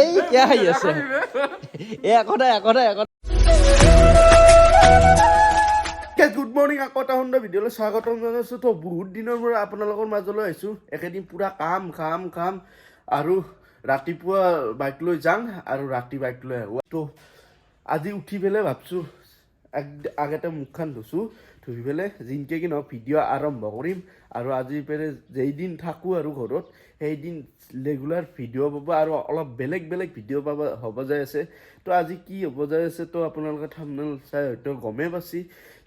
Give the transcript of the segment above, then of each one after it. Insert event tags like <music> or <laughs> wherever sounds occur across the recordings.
এই কিয় আহি আছে নাই আকৌ নাই আকৌ গুড মৰ্ণিং আকৌ এটা সুন্দৰ ভিডিঅ'লৈ স্বাগতম জনাইছোঁ। তো, বহুত দিনৰ মূৰত আপোনালোকৰ মাজলৈ আহিছোঁ। একেদিন পূৰা কাম কাম কাম। আৰু ৰাতিপুৱা বাইক লৈ যাম আৰু ৰাতি বাইক লৈ আহোঁ। তো, আজি উঠি পেলাই ভাবছোঁ আগ- আগতে মুখখন ধুছোঁ, ধুই পেলাই যেনকে কি নহওক ভিডিঅ' আৰম্ভ কৰিম। আৰু আজি পেৰে যেইদিন থাকোঁ আৰু ঘৰত সেইদিন ৰেগুলাৰ ভিডিঅ' পাব আৰু অলপ বেলেগ বেলেগ ভিডিঅ' পাব হ'ব যাই আছে। তো আজি কি হ'ব যাই আছে তো আপোনালোকে থামনেল চাই হয়তো গমেই পাইছি।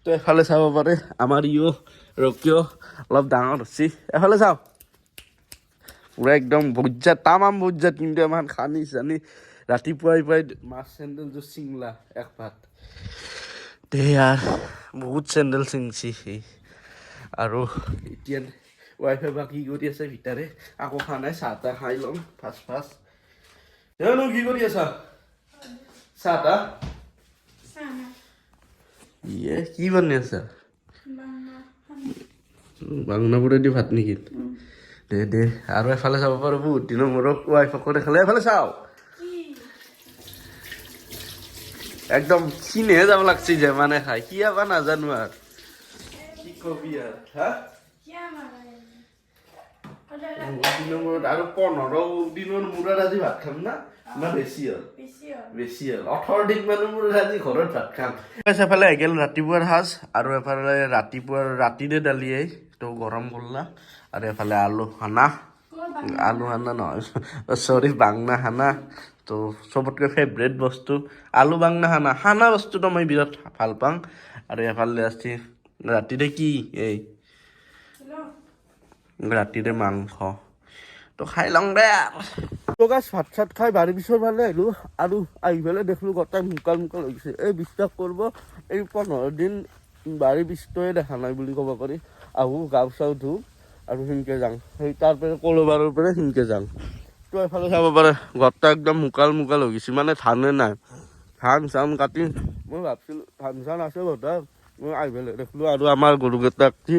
তো এফালে চাব পাৰে আমাৰ ইও ৰকিও অলপ ডাঙৰ হৈছে। এফালে চাওঁ। পুৰা একদম বজ্জাত তামাম বজ্জাত কিন্তু আমাৰ খানি চানি। ৰাতিপুৱাই পুৱাই মাছ চেণ্ডেলযোৰ চিংলা এক ভাত। দে বহুত চেণ্ডেল চিংছি সি। আৰু এতিয়া ৱাইফে বা কি কৰি আছে? ভিতৰে আকৌ খোৱা নাই চাহ তাহ খাই ল'ম। ফাৰ্ষ্ট ফাৰ্ষ্ট জানো কি কৰি আছা? চাহ তাহ? ইয়ে কি বনাই আছা? বাংনাপুৰেদি ভাত নেকি? দে দে। আৰু এফালে চাব পাৰো বহুত দিনৰ মূৰত। ৱাইফকো দেখালে এফালে চাওঁ। একদম চিনেহে যাব লাগছি যে মানে খাই কি আবা নাজানো আৰু। কি কবি আৰু হা? দিনৰ আৰু পোন্ধৰ দিনৰ মূৰত আজি ভাত খাম না? না বেছি হ'ল? বেছি হ'ল। ওঠৰ দিন মানৰ মূৰত আজি ঘৰত ভাত খাম। এফালে এগেল ৰাতিপুৱাৰ সাজ আৰু এফালে ৰাতিপুৱাৰ ৰাতিৰে দালিয়ে তো গৰম কৰলা। আৰু এফালে আলু খানা। আলু খানা নহয় <laughs> চৰি বাংনা খানা। তো চবতকৈ ফেভৰেট বস্তু আলু বাংনা খানা। খানা বস্তুটো মই বিৰাট ভালো পাওঁ। আৰু এফালে আছে ৰাতিৰে কি এই? ৰাতিৰে মাংস। তো খাই লওঁ দে। গাছ ভাত চাত খাই বাৰী পিছৰ ফালে আহিলোঁ, আৰু আহি পেলাই দেখিলোঁ গোটাই মুকাল মুকাল হৈ গৈছে। এই বিশ্বাস কৰিব, এই পোন্ধৰ দিন বাৰী পিছটোৱে দেখা নাই বুলি ক'ব পাৰি। আহোঁ, গাও চাও ধুওঁ আৰু সেনেকৈ যাওঁ সেই তাৰ পৰা কলবাৰৰ পৰা সেনেকৈ যাওঁ তো এফালে চাব পাৰে, গোটা একদম মুকাল মুকাল হৈ গৈছে। মানে ধানে নাই? ধান চান কাটি, মই ভাবছিলোঁ, ধান চান আছে বধা মই আহি পেলাই দেখিলোঁ আৰু আমাৰ গৰুকেইটাক কি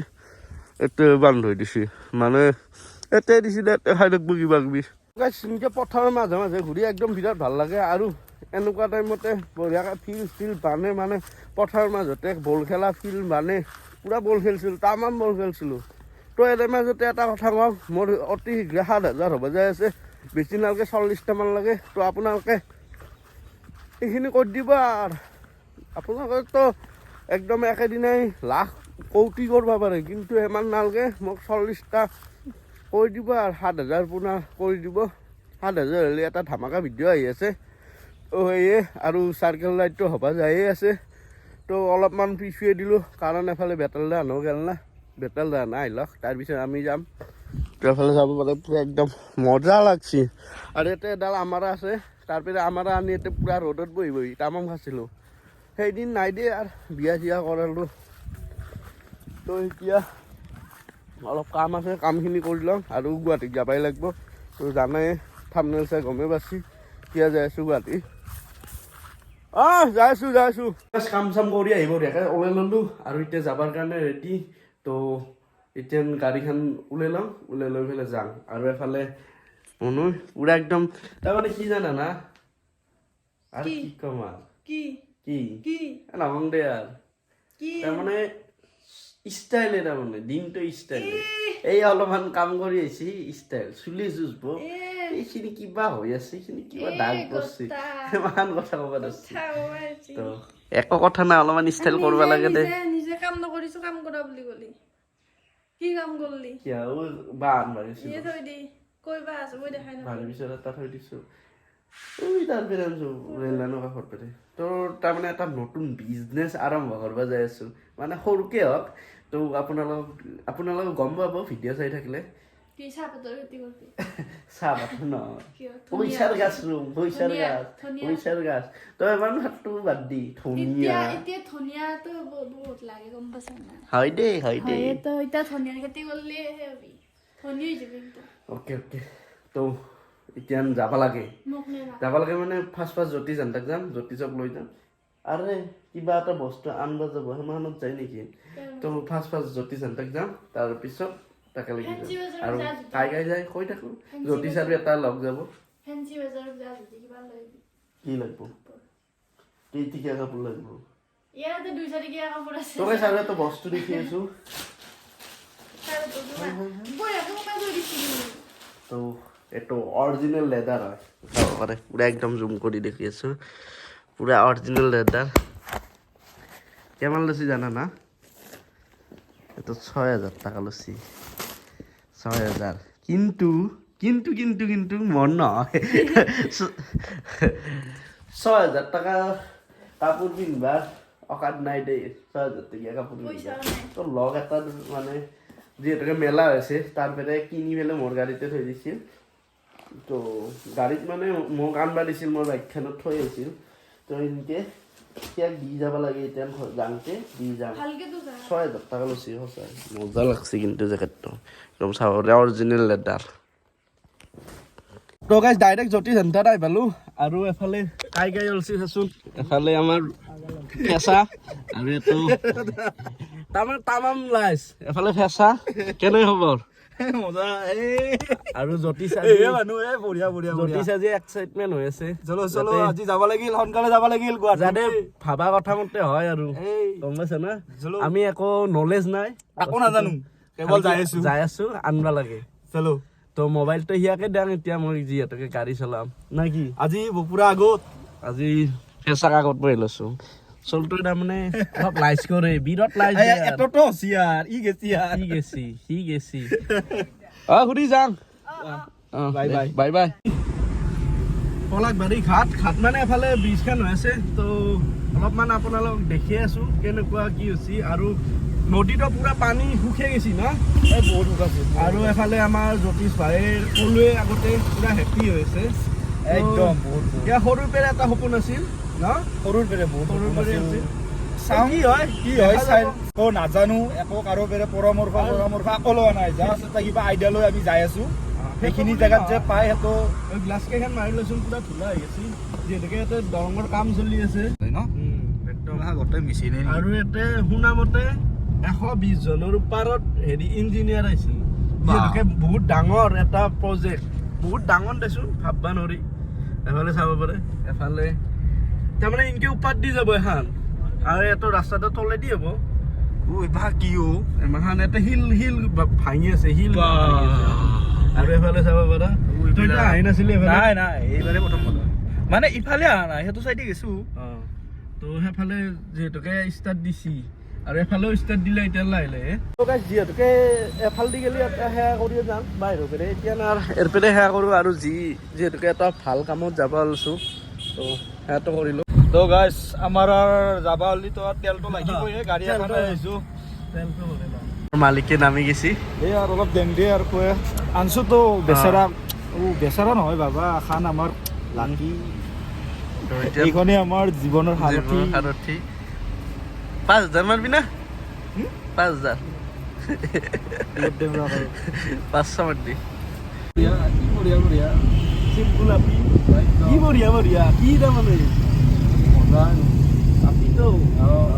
এতিয়া বান্ধ হৈ দিছে। মানে এতে দিছিলে এতে খাই থাকিব কিবা কিবি এনেকৈ পথাৰৰ মাজে মাজে ঘূৰি একদম বিৰাট ভালো লাগে আৰু এনেকুৱা টাইমতে বঢ়িয়াকৈ ফিল্ড ফিল্ড বানে মানে পথাৰৰ মাজতে বল খেলা ফিল্ড বানে পূৰা বল খেলিছিলোঁ, তামাম বল খেলিছিলোঁ। তো এনে মাজতে এটা কথা কওঁ, মোৰ অতি শীঘ্ৰে সাত হাজাৰ হ'ব যাই আছে, বেছি নালাগে চল্লিছটামান লাগে, তো আপোনালোকে এইখিনি কৰি দিব আৰু। আপোনালোকেতো একদম একেদিনাই লাখ কৌটি কৰিব পাৰে কিন্তু ইমান নালাগে মোক চল্লিছটা কৰি দিব আৰু সাত হাজাৰ পোনা কৰি দিব। সাত হাজাৰ হ'লে এটা ধামাকা ভিডিঅ' আহি আছে। তো সেয়ে আৰু চাৰ্কেল লাইটটো হ'ব যায়ে আছে। তো অলপমান পিছুৱাই দিলোঁ, কাৰণ এফালে বেতাল দা আনো গেল না। বেতাল দা আনা আহিলক তাৰপিছত আমি যাম। এফালে যাব পাৰে, পূৰা একদম মজা লাগছি। আৰু ইয়াতে এডাল আমাৰা আছে তাৰপিছত আমাৰা আনি ইয়াতে পূৰা ৰ'দত বহি বহি তামাম খাইছিলোঁ। সেইদিন নাই দিয়ে আৰু বিয়া চিয়া কৰালোঁ। তো এতিয়া অলপ কাম আছে কামখিনি কৰি লওঁ আৰু গুৱাহাটীত যাবই লাগিব। তো জানাই থামনেল চাই গমেই পাইছি কিয় যাই আছোঁ গুৱাহাটী। অঁ যাই আছোঁ যাই আছোঁ। কাম চাম কৰি আহিব দিয়াকে ওলাই ল'লোঁ আৰু এতিয়া যাবৰ কাৰণে ৰেডি তো এতিয়া গাড়ীখন ওলাই লওঁ ওলাই লৈ পেলাই যাম। আৰু এফালে মনো পূৰা একদম তাৰমানে কি জানা না? আৰু কি? ক'ম আৰু? কি? কি? কি? এ নকওঁ দে আৰু। কি? তাৰমানে ষ্টাইলে তাৰমানে দিনটো ষ্টাইলে এই অলপমান কাম কৰি আহিছে ষ্টাইল চুলি যুঁজব। এইখিনি কিবা হৈ আছে এইখিনি কিবা দাগ পৰছে ইমান কথা ক'ব ধৰছি তো একো কথা নাই অলপমান ষ্টাইল কৰিব লাগে দে। নিজে- কাম নকৰিছো কাম কৰা বুলি কলি। কি কাম কৰলি? কিয়? বান মাৰিছো ইয়ে থৈ দি কৈ বা আছো মই দেখাই নাপালো পিছত এটা থৈ দিছো। ওই এটা নতুন বিজনেছ আৰম্ভ কৰিব যাই আছো। মানে সৰুকে হওক তো আপোনালোক আপোনালোক গম পাব ভিডিঅ' চাই থাকিলে। যাব লাগে। মানে ফাৰ্ষ্ট ফাৰ্ষ্ট জ্যোতিষ আন্দাক যাম জ্যোতিষক লৈ যাম। আৰে কিবা এটা বস্তু আনব যাব সিমানত যায় নেকি? তো ফাৰ্ষ্ট ফাৰ্ষ্ট জ্যোতি জানতাক যাম তাৰপিছত তাকে লাগি যাম। আৰু জ্যোতি। কাই কাই যায় কৈ থাকোঁ জ্যোতিষ আৰু এটা লগ যাব। কি লাগব? কেইটিকা কাপোৰ লাগিব? তোকে চাৰে তো বস্তু দেখি আছো। তো এইটো অৰিজিনেল লেডাৰ হয়। একদম জুম কৰি দেখি আছো। পুৰা অৰিজিনেল লেডাৰ কিমান লৈছি জানা না? এইটো ছয় হাজাৰ টাকা লৈছি ছয় হাজাৰ কিন্তু কিন্তু কিন্তু কিন্তু মন নহয় ছয় হাজাৰ টকা কাপোৰ পিন্ধিবা অকাত নাই দেই। ছয় টকীয়া কাপোৰ পিন্ধিবা পইচাও তো লগ এটা মানে যিহেতুকে মেলা হৈছে তাৰ পৰা কিনি পেলাই মোৰ গাড়ীতে থৈ দিছিল। তো গাড়ীত মানে মোক আনবা দিছিল মোৰ বাইকখনত থৈ আহিছিল। দি যাব লাগে এতিয়া যাওঁতে দি যা। ছয় হাজাৰ টকা লৈছে সঁচাই মজা লাগছে কিন্তু জেকেটটো একদম চাবলৈ অৰিজিনেল লেডাৰ তো গাইজ ডাইৰেক্ট জ্যোতি চেণ্টাৰ আহি পালোঁ। আৰু এফালে কাই কাই ওলছি চাচোন। এফালে আমাৰ ফেঁচা আৰু এইটো তামাম তামাম লাইছ এফালে ফেঁচা কেনে খবৰ? <laughs> মজা আৰু জ্যোতিষ মানুহ এই বঢ়িয়া বঢ়িয়া বঢ়িয়া। জ্যোতিষ আজি এক্সাইটমেণ্ট হৈ আছে। চলো চলো আজি যাব লাগিল সোনকালে যাব লাগিল যাতে ভাবা কথা মতে হয় আৰু। গম পাইছা না? আমি একো নলেজ নাই। একো নাজানো। কেৱল যাই আছো। যাই আছো আনবা লাগে। চলো। তো মোবাইলটো সিয়াকে দিয়াং এতিয়া মই যিহেতুকে গাড়ী চলাম। না কি? আজি পুৰা আগত। আজি কাগত পৰি লৈছো। চলটো তাৰমানে অলপ লাইচ কৰে বিৰাট লাইচ দিয়ে আৰু। এটতো হচিয়াৰ ই গেছি আৰ সি গেছি সি গেছি। অ সুধি যাং। Bye bye. Bye bye. পলাকবাৰী ঘাট ঘাট মানে এফালে ব্ৰিজখন হৈ আছে তো অলপমান আপোনালোক দেখি আছো কেনেকুৱা কি হৈছে। আৰু নদীতো পুৰা পানী শুকে গৈছি না? বহুত শুকাইছে আৰু এফালে আমাৰ জ্যোতিষ ভাইৰ সকলোৱে আগতে পুৰা হেপী হৈছে একদম বহুত বহুত। সৰুৰ পৰা এটা সপোন আছিল ন? সৰুৰ পেৰে বহুত সৰুৰ সপোন পৰাই আছিল। আছিল চাওঁ। কি হয়? কি হয় চাই যাব। একো নাজানো। একো কাৰো পেৰে পৰামৰ্শ পৰামৰ্শ একো লোৱা নাই। জাষ্ট এটা কিবা আইডিয়া লৈ আমি যাই আছো। সেইখিনি জেগাত যে পাই সেইটো গ্লাছ কেইখন মাৰি লৈচোন পুৰা ধুলা হৈ গৈছে যিহেতুকে ইয়াতে দৰঙৰ কাম চলি আছে। ন? গোটেই মেচিনে আৰু ইয়াতে শুনা মতে এশ বিশ জনৰ ওপৰত হেৰি ইঞ্জিনিয়াৰ আহিছিল। যিহেতুকে বহুত ডাঙৰ এটা প্ৰজেক্ট বহুত ডাঙৰ দেচোন ভাববা নোৱাৰি। এফালে চাব পাৰে। এফালে। তাৰমানে ইনকে ওপাত দি যাব এখন। আৰু এইটো ৰাস্তাটো তলেদি হ'ব। এইবাৰ কি অ এমাহান এটা শিল শিল ভাঙি আছে শিল আৰু এফালে চাব পাৰা। তই আহি নাছিলি নাই নাই এইবাৰে প্ৰথম কথা। মানে ইফালে অহা নাই সেইটো চাইডে গেছো। অ। তো সেইফালে যিহেতুকে ষ্টাৰ্ট দিছি। আৰু এফালেও ষ্টাৰ্ট দিলে এতিয়া লাহে লাহে যিহেতুকে এফালেদি গেলি এটা সেয়া কৰি যাম। বাহিৰৰ পেৰে এতিয়া না এৰ পেৰে সেয়া কৰোঁ আৰু যি যিহেতুকে এটা ভালো কামত যাব ওলাইছোঁ তো সেয়াটো কৰিলোঁ। তো গাইছ আমাৰ যাবা হ'লে তো তেলটো লাগিবই গাড়ী এখন আহিছো। মালিকে নামি গেছি। এই আৰু অলপ দেং দে আৰু কয় আনছো তো বেচেৰা ও বেচেৰা নহয় বাবা খান আমাৰ লাগি তো এতিয়া এইখনে আমাৰ জীৱনৰ হালধি সাৰথি। পাঁচ হাজাৰ মাৰবি না? পাঁচ হাজাৰ পাঁচশো বঢ়িয়া বঢ়িয়া চিম্পুল আপি কি বঢ়িয়া বঢ়িয়া কি তাৰমানে আপিতো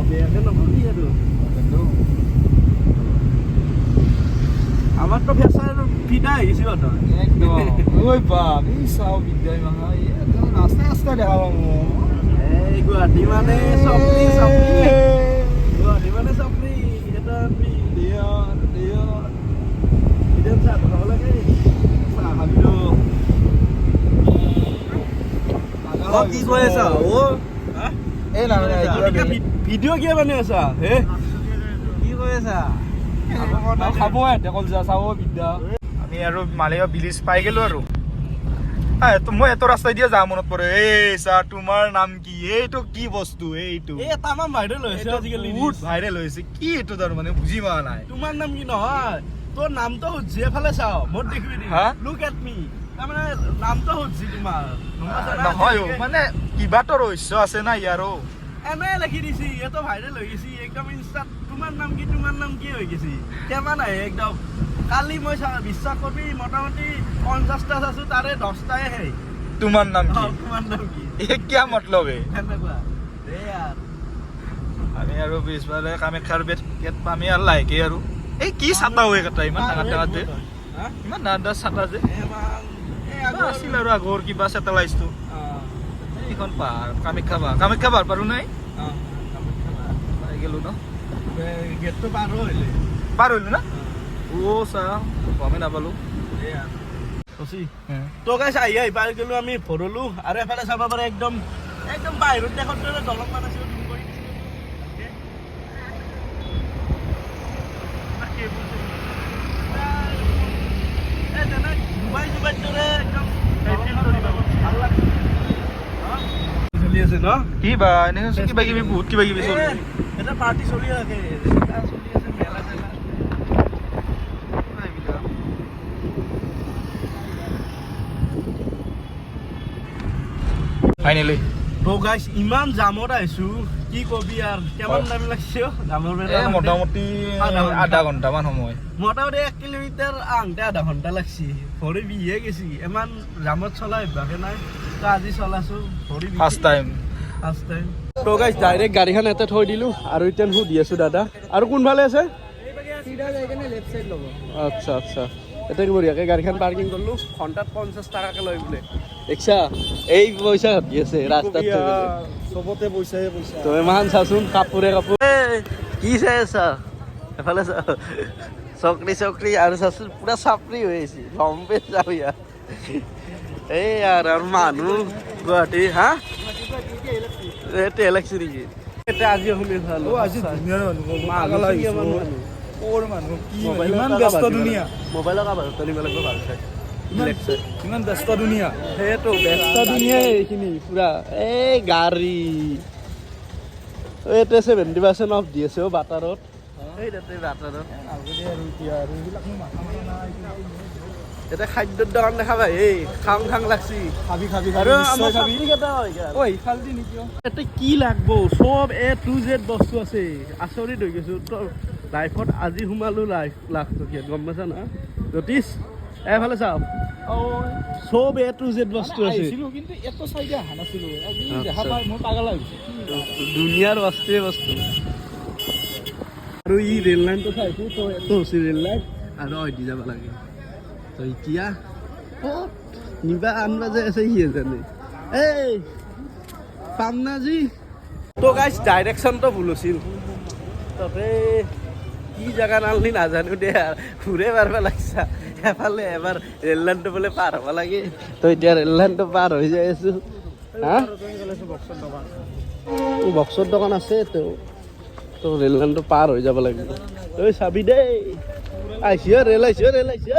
বেয়াকে নকৰিবি আৰু আমাৰতো ফেচাৰ ফিদা আহিছে তই একদম। ঐ বাপ এই চাও বিদ্যাই মাহা ৰাস্তা ৰাস্তা দেখা পাম এই গুৱাহাটী মানে চপৰি চপৰি গুৱাহাটী মানে চপৰি সেইটো আনবি এতিয়া চাহ বনাব লাগে চাহ খাবি ৰ অ, কি কৈ আছা? অ এই নাই ভিডিঅ' কিয় বনাই আছা হে? কি কৈ আছা খাব এতিয়া যা চাব বিদ্যা। আমি আৰু মালিগাঁও ব্ৰিজ পাই গেলো আৰু। মই এটো ৰাস্তাই দিয়ে যাওঁ মনত পৰে। এই চা তোমাৰ নাম কি? এইটো কি বস্তু? এইটো। ভাইৰেল হৈছে আজিকালি বহুত ভাইৰেল হৈছে। কি এইটো তাৰমানে বুজি পোৱা নাই। তোমাৰ নাম কি নহয়? তোৰ নামটো এফালে চাও। মোৰ দেখিবি হা? লুক এট মি তাৰমানে নামটো সুধছি তোমাৰ। নহয় মানে কিবাটো ৰহস্য আছে না ইয়াৰো এনে লিখি দিছি এইটো ভাইৰেল হৈ গৈছি একদম ইনষ্টাত তোমাৰ নাম কি তোমাৰ নাম কি হৈ গৈছি। কেমান আহে একদম। কালি মই বিশ্বাস কৰিবি মোটামুটি পঞ্চাছটা চাইছো তাৰে দহটাই হে তোমাৰ নাম কি? তোমাৰ নাম কি? এই কিয়া মতলব? হে সেনেকুৱা আৰু আমি আৰু পিছফালে কামাখ্যাৰ বেট গেট পামি আৰু লাহেকে আৰু। এই কি চাটা হৈ কথা ইমান ডাঙৰ ডাঙৰ যে। ইমান ডাঙৰ ডাঙৰ চাটা যে। এমান- এ কিবা আছিল আৰু আগৰ কিবা চেটেলাইজটো এইখন পাহাৰ কামাখ্যা পাহাৰ। কামাখ্যা পাহাৰ পাৰো নাই? গেলো ন? গেটটো পাৰ হৈলে। পাৰ হলো না? অ' চা গমেই নাপালো। তো গাইছ আহি আহি পাই গ'লো আমি ভৰলো আৰু এফালে চাব পাৰে একদম একদম বাহিৰত দেশত দৰে দলংমান আছে zoom কৰি দিছিলোঁ। তাকে। তাকে বুজিছো। এ, তেনে ডুবাই ডুবাইৰ দৰে একদম এই feel কৰিব। ভালো লাগছে। হা? চলি আছে ন? কি বা কিবা কিবি বহুত কিবা কিবি চলি। এটা পাৰ্টি চলি আছে এটা চলি আছে মেলা চেলা এইবিলাক ফাইনেলি তো গাইছ ইমান জামত আহিছো কি কবি আৰু কিমান টাইম লাগছে অ' জামৰ মোটামুটি আধা ঘণ্টামান সময়। মোটামুটি এক কিলোমিটাৰ আহোঁতে আধা ঘণ্টা লাগছি ভৰি বিহে গেছি। ইমান জামত চলা অভ্যাসে নাই তো আজি চলাছো ভৰি ফাৰ্ষ্ট টাইম টাইম তো গাইছ ডাইৰেক্ট গাড়ীখন ইয়াতে থৈ দিলোঁ আৰু এতিয়া সুধি আছোঁ দাদা। আৰু কোনফালে আছে? আচ্ছা আচ্ছা। এতিয়া কি বঢ়িয়াকৈ গাড়ীখন পাৰ্কিং কৰিলোঁ। ঘণ্টাত পঞ্চাছ টকাকৈ লয় বোলে। দেখিছা এই পইচা ঘটি আছে ৰাস্তাত। চবতে পইচাই পইচা। তই ইমান চাচোন কাপোৰে কাপোৰ। কি চাই আছা? এফালে চা চকৰি চকৰি আৰু চাচোন পুৰা চাপৰি হৈ আছে। লম্বে যাওঁ ইয়াৰ এই আৰু মানুহ গুৱাহাটী হা? এতিয়া লাগছে নেকি এতিয়া আজি শুনি চালো অ আজি ধুনীয়া মানুহ পাগল আহিছে। ক'ৰ মানুহ কি ইমান ব্যস্ত দুনিয়া। মোবাইলৰ কাম আৰু তলিব লাগিব ভালো চাই ইমান- ব্যস্ত দুনিয়া। সেইটো ব্যস্ত দুনিয়াই এইখিনি পুৰা এই গাড়ী। এইটো ছেভেণ্টি পাৰ্চেণ্ট অফ দি আছে অ' বাটাৰত। এই তাতে বাটাৰত। এতিয়া খাদ্যৰ দোকান দেখা পাই। এই খাং খাং লাগছি। খাবি খাবি আমাৰ নিশ্চয় খাবি। ঐ ইফালেদি নেকি অ? ইয়াতে কি লাগব? চব এ টু জেড বস্তু আছে। আচৰিত হৈ গৈছো। তোৰ লাইফত আজি সোমালো লাইফ লাখ টকীয়াত গম পাইছা না? জ্যোতিষ এফালে চাওক চব এ টু জেড বস্তু আছে। আহিছিলো কিন্তু এটো চাইডে অহা নাছিলো। আচ্ছা। দেখা পাই মই পাগল আহিছো দুনিয়াৰ বস্তুৱে বস্তু। আৰু ই ৰেল লাইনটো চাইছো তো এইটো হৈছে ৰেল লাইন আৰু অইদি যাব লাগে। তো ক'ত নিবা আনবা যে আছে সি জানে পাম না যি তো গাইছ ডাইৰেকশ্যনটো ভুল আছিল। তাতে কি জেগা নালনি নাজানো দে আৰু। ঘূৰে মাৰিব লাগিছা। এফালে এবাৰ ৰেল লাইনটো বোলে পাৰ হ'ব লাগে। তো এতিয়া ৰেল লাইনটো পাৰ হৈ যাই আছো। হা? বক্সৰ দোকান আছে তো। তো ৰেল লাইনটো পাৰ হৈ যাব লাগিব। ঐ, চাবি দেই। আহিছে, ৰেল আহিছে ৰেল আহিছে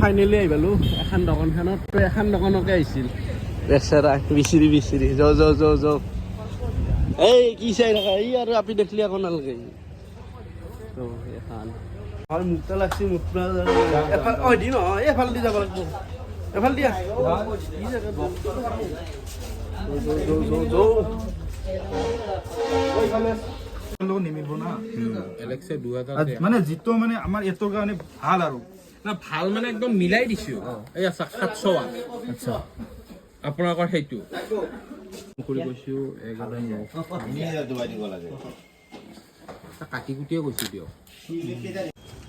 ফাইনেলি আহি পালো এখন দোকানখনত এখন দোকানকে আহিছিল। বেচেৰা বিচিৰি বিচিৰি য য য য। এই কি চাই থাকা? এই আৰু আপি দেখলি আকৌ নালাগে। এখন। আৰু মুখটা লাগছি এফাল অ দি নহয় এফাল দি যাব লাগিব। এফাল দিয়া। নিমিলিব না। এলেক্সে দুহেজাৰ মানে যিটো মানে আমাৰ এইটোৰ কাৰণে ভালো আৰু। না ভালো মানে একদম মিলাই দিছো। এই আছা সাতশ ৱাট আচ্ছা। আপোনালোকৰ সেইটো। কৰি কৈছো কাটি কুটিয়ে কৈছো দিয়ক।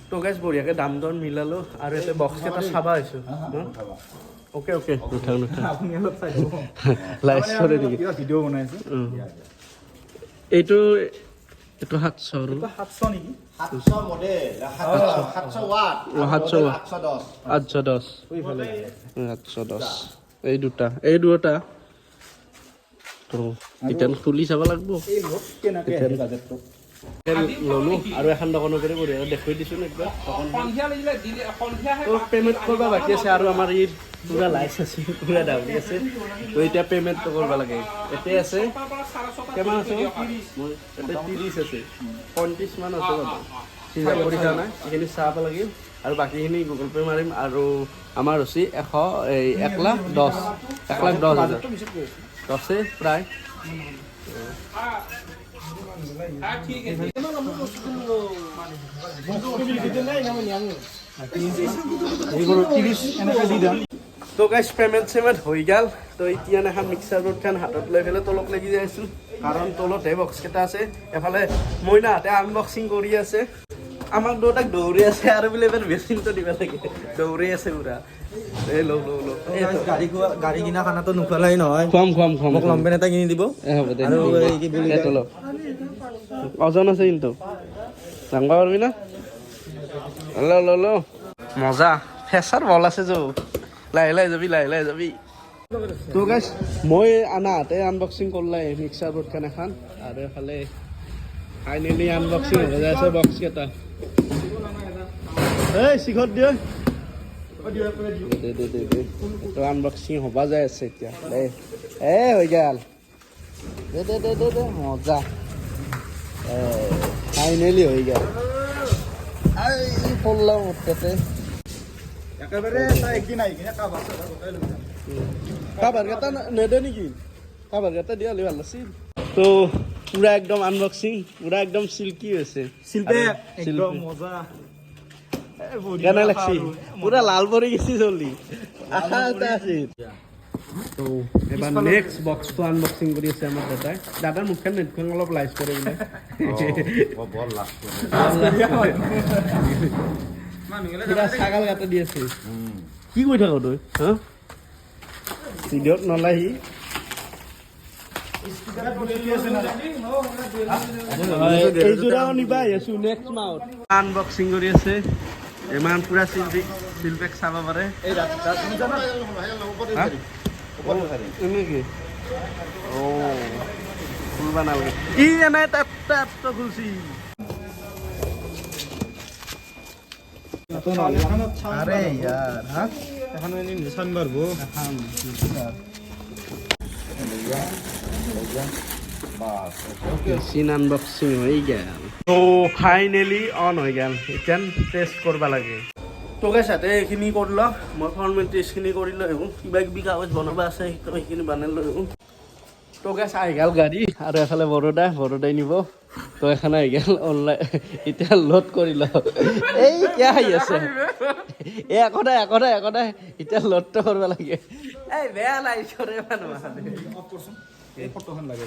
তো গাইজ বঢ়িয়াকৈ দাম দৰ মিলালো আৰু ইয়াতে বক্স কেইটা চাবা আহিছো। অ'কে অ'কে নুঠা নুঠা আপুনি অলপ চাই লাইভ ষ্টৰি নেকি ভিডিঅ' বনাইছে? এইটো এইটো সাতশ আৰু। সাতশ নেকি? সাতশ আঠশ দহ আঠশ দহ এই দুটা এই দুটা তো এতিয়া খুলি চাব লাগিব। এই লোক কেনেকৈ আহে বাজেটটো ল'লো। আৰু এখন দোকানৰ পৰা বঢ়িয়াকৈ দেখুৱাই দিছোঁ একবাৰ দোকানখন সন্ধিয়া লাগিলে দিলে সন্ধিয়াহে তো পে'মেণ্ট কৰিব বাকী আছে আৰু আমাৰ ই পুৰা লাইচ আছে পুৰা ডাউৰি আছে। তো এতিয়া পে'মেণ্টটো কৰিব লাগে। এতিয়া আছে। কিমান আছে? মোৰ ত্ৰিছ আছে। পঁয়ত্ৰিছ মান আছে বাৰু। চিন্তা কৰি থোৱা নাই সেইখিনি চাব লাগিল। আৰু বাকীখিনি গুগল পে' মাৰিম। আৰু আমাৰ হৈছে এশ এই এক লাখ দহ। এক লাখ দহ হাজাৰ। দহে প্ৰায়। তো গাইজ পেমেণ্ট চেমেণ্ট হৈ গ'ল। তো এতিয়া এখন মিক্সাৰ বোৰ্ডখন হাতত লৈ পেলাই তলত লাগি যাই আছোঁ। কাৰণ তলতহে বক্স কেইটা আছে। এফালে মইনাহঁতে আনবক্সিং কৰি আছে। আমাক দুটাক দৌৰি আছে আৰু বোলে এবাৰ মেচিনটো দিব লাগে। দৌৰি আছে পুৰা। এই লওঁ লওঁ লওঁ গাড়ী খোৱা গাড়ী কিনা খানাটো নোখোৱালাই নহয়। খুৱাম খুৱাম খুৱাম মোক লংপেণ্ট এটা কিনি দিব। ওজন আছে কিন্তু। দাঙব পাৰিবি না? ল ল ল। মজা। ফেচাৰ বল আছে যৌ। লাহে লাহে যাবি লাহে লাহে যাবি। তো গাইছ মই আনাহাতে আনবক্সিং কৰলাই মিক্সাৰ বৰ্ডখন এখন, আৰু এফালে ফাইনেলি আনবক্সিং হৈ যায় আছে বক্স কেইটা। এই শিখৰ দিয় এইটো আনবক্সিং হ'ব যায় আছে এতিয়া। দে। এ, হৈ গ'ল। দে দে দে দে দে, মজা। ফাইনেলি হৈ গ'ল। এই পড়লাম ওটাতে একেবাৰে একদিন আহি কিনে কাবাৰ কাবাৰ কেইটা নেদে নেকি? কাবাৰ কেইটা দিয়া হ'লে ভালো আছিল। তো পুৰা একদম আনবক্সিং পুৰা একদম চিল্কি হৈছে। শিল্পে একদম মজা। এ, লাগছি। পুৰা লাল পৰি গেছি আশা এটা আছিল। তো নেক্সট বক্সটো আনবক্সিং কৰি আছে আমাৰ দাদাই। দাদাৰ মুখখন নেটখন অলপ লাইজ কৰে। <laughs> বোলে পুৰা। ছাগাল কাটা দি আছে। কি কৈ থাক তই? হা? ভিডিঅ'ত নলাহি। এইযোৰাও নিবা আছো নেক্সট মাহত। আনবক্সিং কৰি আছে। ইমান পুৰা শিল্পী শিল্পীক চাব পাৰে? এনেকে। অ খুলবা নালাগে। ই এনে টেপ টেপ তো খুলছি। আরে ইয়ার হ্যাঁ এখন এনে নিশান আনবক্সিং গেল। তো ফাইনেলি অন হৈ গেল। এতিয়া টেষ্ট কৰবা লাগে। তো ইয়াতে এইখিনি কৰি ল মই ফৰ্মেলিটিজখিনি কৰি লৈ আহোঁ। কিবা কিবি কাগজ বনাব আছে তো সেইখিনি বনাই লৈ আহোঁ। তো গাইছ আহি গেল গাড়ী আৰু এফালে বৰোদা বৰোদাই নিব। তো এখন আহি গেল অনলাইন এতিয়া লোড কৰি ল এই এতিয়া আহি আছে? এই একো নাই একো নাই একো নাই এতিয়া লোডটো কৰিব লাগে। এই বেয়া লাগিছে ৰে মানুহ এই ফটোখন লাগে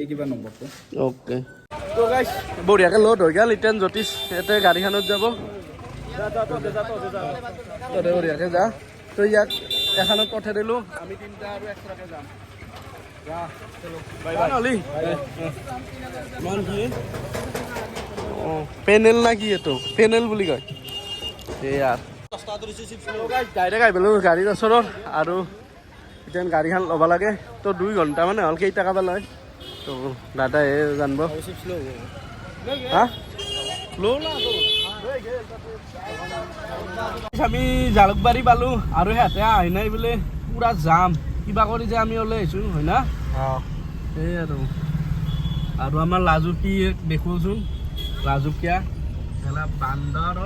এই কিবা নম্বৰটো অ'কে তো গাইছ বঢ়িয়াকৈ লোড হৈ গ'ল এতিয়া জ্যোতিষ ইয়াতে গাড়ীখনত যাব। বঢ়িয়াকৈ যা। তই ইয়াক এখনত পঠাই দিলোঁ। আমি তিনিটা আৰু এক্সট্ৰাকৈ যাম। পেনেল না কি এইটো পেনেল বুলি কয়। সেয়া ডাইৰেক্ট আহি পালোঁ গাড়ীৰ ওচৰত আৰু এতিয়া গাড়ীখন ল'ব লাগে তো দুই ঘণ্টা মানে হ'ল কেইটা কাবা লয় তো দাদাই জানিব। হা? আমি জালুকবাৰী পালোঁ আৰু সিহঁতে আহি নাই বোলে পূৰা যাম কিবা কৰি যে আমি ওলাই আহিছোঁ হয় না? সেই আৰু। আৰু আমাৰ লাজুকী দেখোচোন লাজুকীয়া খেলা বান্দৰ।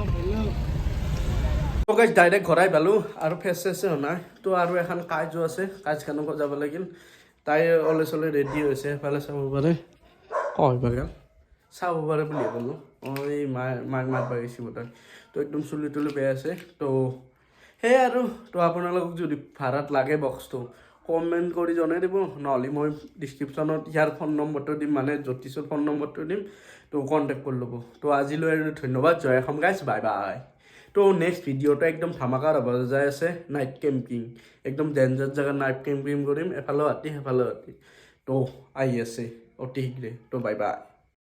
ডাইৰেক্ট ঘৰাই পালোঁ আৰু ফেচ চেচ নাই তো আৰু এখন কাজো আছে কাজখনকো যাব লাগিল তাই অলে চলে ৰেডি হৈছে সেইফালে চাব পাৰে। কয় বাগান চাব পাৰে বুলি ক'লোঁ। অঁ এই মায়ে মাক মাতিব গৈছোঁ বোধ তো একদম চুলি তুলি বেয়া আছে। তো সেয়াই আৰু তো আপোনালোকক যদি ভাড়াত লাগে বক্সটো কমেণ্ট কৰি জনাই দিব, নহ'লে মই ডিছক্ৰিপশ্যনত ইয়াৰ ফোন নম্বৰটো দিম মানে জ্যোতিষৰ ফোন নম্বৰটো দিম তো কণ্টেক্ট কৰি ল'ব। তো আজিলৈ আৰু ধন্যবাদ, জয় অসম গাইছ বাই বাই তো নেক্সট ভিডিঅ'টো একদম ধামাকাৰ হ'ব যাই আছে নাইট কেম্পিং একদম ডেঞ্জাৰ জেগাত নাইট কেম্পিং কৰিম, এফালেও হাতী সেইফালেও হাতী তো আহি আছে, অতি শীঘ্ৰে। তো বাই বাই